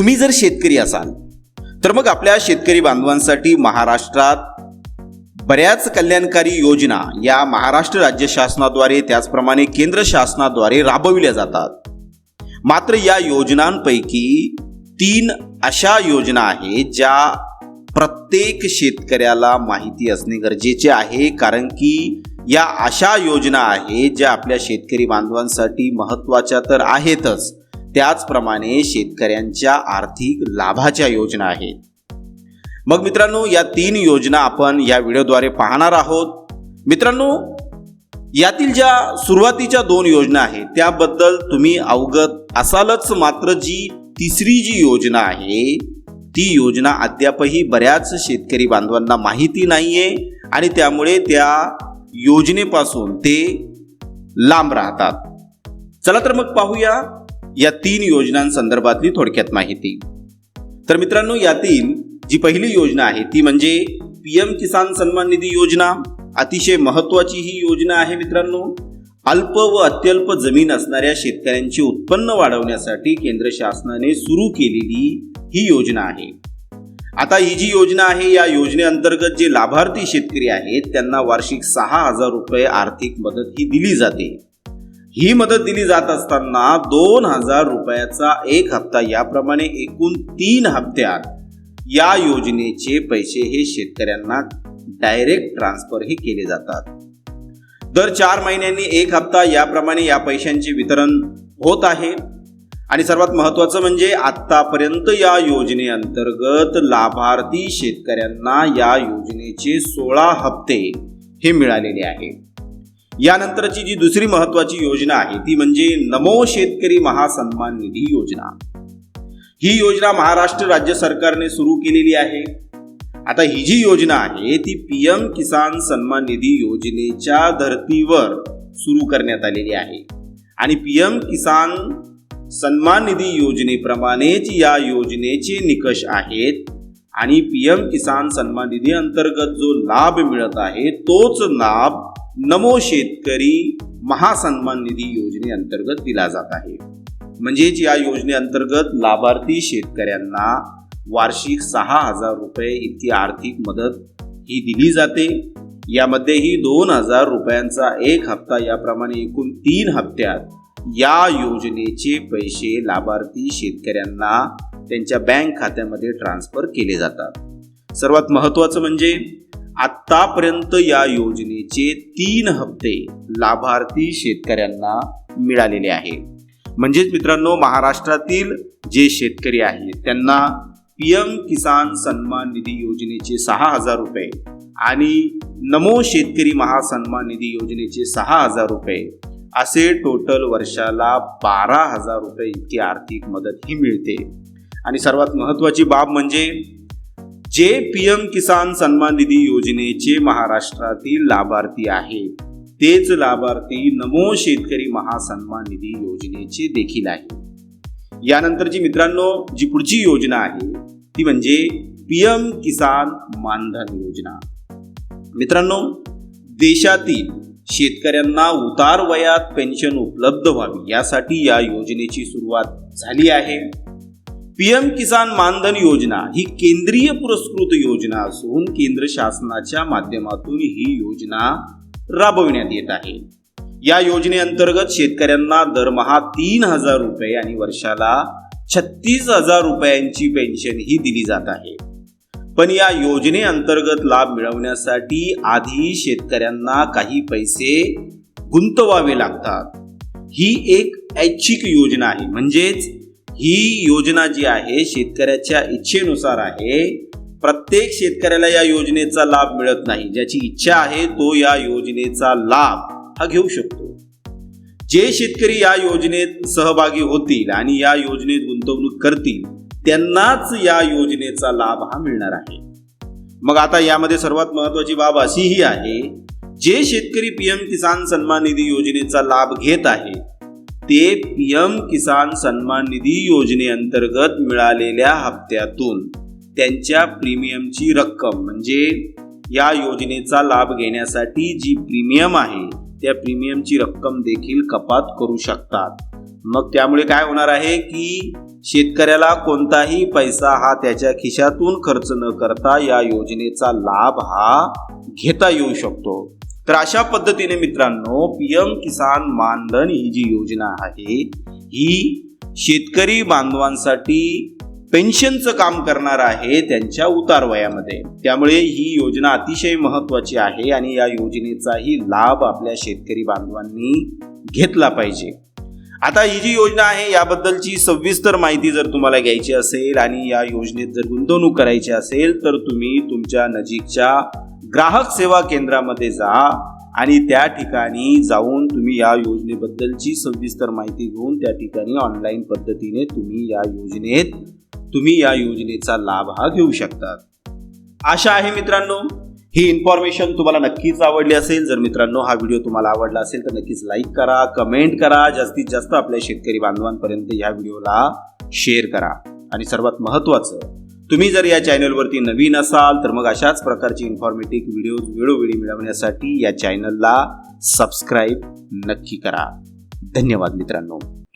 तुम्ही जर शेतकरी असाल तर मग आपल्या शेतकरी बांधवांसाठी महाराष्ट्रात बऱ्याच कल्याणकारी योजना या महाराष्ट्र राज्य शासनाद्वारे त्याचप्रमाणे केंद्र शासनाद्वारे राबविल्या जातात. मात्र या योजनांपैकी तीन अशा योजना आहेत ज्या प्रत्येक शेतकऱ्याला माहिती असणे गरजेचे आहे. कारण की या अशा योजना आहेत ज्या आपल्या शेतकरी बांधवांसाठी महत्त्वाच्या तर आहेतच. त्याचप्रमाणे शेतकऱ्यांच्या आर्थिक लाभाच्या योजना आहेत. मग मित्रांनो या तीन योजना आपण या व्हिडिओद्वारे पाहणार आहोत. मित्रांनो यातील ज्या सुरुवातीच्या दोन योजना आहेत त्याबद्दल तुम्ही अवगत असालच. मात्र जी तिसरी जी योजना आहे ती योजना अद्यापही बऱ्याच शेतकरी बांधवांना माहिती नाही आहे आणि त्यामुळे त्या योजनेपासून ते लांब राहतात. चला तर मग पाहूया. या तीन योजनांसंदर्भातली थोडक्यात माहिती. तर मित्रांनो यातील जी पहिली योजना आहे ती म्हणजे पी एम किसान सन्मान निधी योजना. अतिशय महत्वाची ही योजना आहे मित्रांनो. अल्प व अत्यल्प जमीन असणाऱ्या शेतकऱ्यांचे उत्पन्न वाढवण्यासाठी केंद्र शासनाने सुरू केलेली ही योजना आहे. आता ही जी योजना आहे या योजनेअंतर्गत जे लाभार्थी शेतकरी आहेत त्यांना वार्षिक सहा हजार रुपये आर्थिक मदत ही दिली जाते. ही मदत दिली जात असताना दोन हजार रुपयाचा एक हप्ता याप्रमाणे एकूण तीन हप्त्यात या योजनेचे पैसे हे शेतकऱ्यांना डायरेक्ट ट्रान्सफर हे केले जातात. दर चार महिन्यांनी एक हप्ता याप्रमाणे या पैशांचे वितरण होत आहे. आणि सर्वात महत्वाचं म्हणजे आतापर्यंत या योजनेअंतर्गत लाभार्थी शेतकऱ्यांना या योजनेचे सोळा हप्ते हे मिळालेले आहे यानंतरची जी दुसरी महत्वाची योजना आहे ती म्हणजे नमो शेतकरी महासन्मान निधी योजना. ही योजना महाराष्ट्र राज्य सरकारने सुरू केलेली आहे. आता ही जी योजना आहे ती पीएम किसान सन्मान निधी योजनेच्या धर्तीवर सुरू करण्यात आलेली आहे. आणि पीएम किसान सन्मान निधी योजनेप्रमाणेच या योजनेचे निकष आहेत आणि पीएम किसान सन्मान निधी अंतर्गत जो लाभ मिळत आहे तोच लाभ नमो शेतकरी महासन्मान निधी योजनेअंतर्गत दिला जात आहे. म्हणजेच या योजनेअंतर्गत लाभार्थी शेतकऱ्यांना वार्षिक सहा हजार रुपये इतकी आर्थिक मदत ही दिली जाते. यामध्येही दोन हजार रुपयांचा एक हप्ता याप्रमाणे एकूण तीन हप्त्यात या योजनेचे पैसे लाभार्थी शेतकऱ्यांना त्यांच्या बँक खात्यामध्ये ट्रान्सफर केले जातात. सर्वात महत्त्वाचं म्हणजे आतापर्यंत या योजनेचे तीन हप्ते लाभार्थी शेतकऱ्यांना मिळालेले आहे म्हणजेच मित्रांनो महाराष्ट्रातील जे शेतकरी आहेत त्यांना पी एम किसान सन्मान निधी योजनेचे सहा हजार रुपये आणि नमो शेतकरी महासन्मान निधी योजनेचे सहा हजार रुपये असे टोटल वर्षाला बारा हजार रुपये इतकी आर्थिक मदत ही मिळते. आणि सर्वात महत्त्वाची बाब म्हणजे जे पी एम किसान सन्मान निधी योजनेचे महाराष्ट्रातील लाभार्थी आहेत तेच लाभार्थी नमो शेतकरी महासन्मान निधी योजनेचे देखील आहे यानंतरची मित्रांनो जी पुढची योजना आहे ती म्हणजे पी एम किसान मानधन योजना. मित्रांनो देशातील शेतकऱ्यांना उतार वयात पेन्शन उपलब्ध व्हावी यासाठी या योजनेची सुरुवात झाली आहे. पीएम किसान मानधन योजना ही केंद्रीय पुरस्कृत योजना असून केंद्र शासनाच्या माध्यमातून ही योजना राबविण्यात येत आहे. या योजनेअंतर्गत शेतकऱ्यांना दरमहा तीन हजार रुपये आणि वर्षाला छत्तीस हजार रुपयांची पेन्शन ही दिली जात आहे. पण या योजनेअंतर्गत लाभ मिळवण्यासाठी आधी शेतकऱ्यांना काही पैसे गुंतवावे लागतात. ही एक ऐच्छिक योजना आहे. म्हणजेच ही योजना जी आहे शेतकऱ्याच्या इच्छेनुसार आहे प्रत्येक शेतकऱ्याला या योजनेचा लाभ मिळत नाही. ज्याची इच्छा आहे तो या योजनेचा लाभ हा घेऊ शकतो. जे शेतकरी या योजनेत सहभागी होतील आणि या योजनेत गुंतवणूक करतील त्यांनाच या योजनेचा लाभ हा मिळणार आहे. मग आता यामध्ये सर्वात महत्वाची बाब अशीही आहे जे शेतकरी पीएम किसान सन्मान निधी योजनेचा लाभ घेत आहे ते पीएम किसान सन्मान निधी योजनेअंतर्गत मिळालेल्या हप्त्यातून त्यांच्या प्रीमियमची रक्कम म्हणजे या योजनेचा लाभ घेण्यासाठी जी प्रीमियम आहे त्या प्रीमियमची रक्कम देखील कपात करू शकतात. मग त्यामुळे काय होणार आहे की शेतकऱ्याला कोणताही पैसा हा त्याच्या खिशातून खर्च न करता या योजनेचा लाभ हा घेता येऊ शकतो. तर अशा पद्धतीने मित्रांनो पीएम किसान मानधन ही जी योजना आहे ही शेतकरी बांधवांसाठी पेन्शनचं काम करणार आहे त्यांच्या उतार वयामध्ये. त्यामुळे ही योजना अतिशय महत्वाची आहे आणि या योजनेचाही लाभ आपल्या शेतकरी बांधवांनी घेतला पाहिजे. आता ही जी योजना आहे याबद्दलची सविस्तर माहिती जर तुम्हाला घ्यायची असेल आणि या योजनेत जर गुंतवणूक करायची असेल तर तुम्ही तुमच्या नजीकच्या ग्राहक सेवा केंद्रामध्ये जा आणि त्या ठिकाणी जाऊन तुम्ही या योजनेबद्दलची सविस्तर माहिती घेऊन त्या ठिकाणी ऑनलाईन पद्धतीने तुम्ही या योजनेत तुम्ही या योजनेचा लाभ हा घेऊ शकतात आशा आहे मित्रांनो ही इन्फॉर्मेशन तुम्हाला नक्कीच आवडली असेल. जर मित्रांनो हा व्हिडिओ तुम्हाला आवडला असेल तर नक्कीच लाईक करा कमेंट करा. जास्तीत जास्त आपल्या शेतकरी बांधवांपर्यंत या व्हिडिओला शेअर करा. आणि सर्वात महत्त्वाचं तुम्ही जर या चॅनलवरती नवीन असाल तर मग अशाच प्रकारची इन्फॉर्मेटिव्ह व्हिडिओज वेळोवेळी मिळवण्यासाठी या चॅनलला सबस्क्राईब नक्की करा. धन्यवाद मित्रांनो.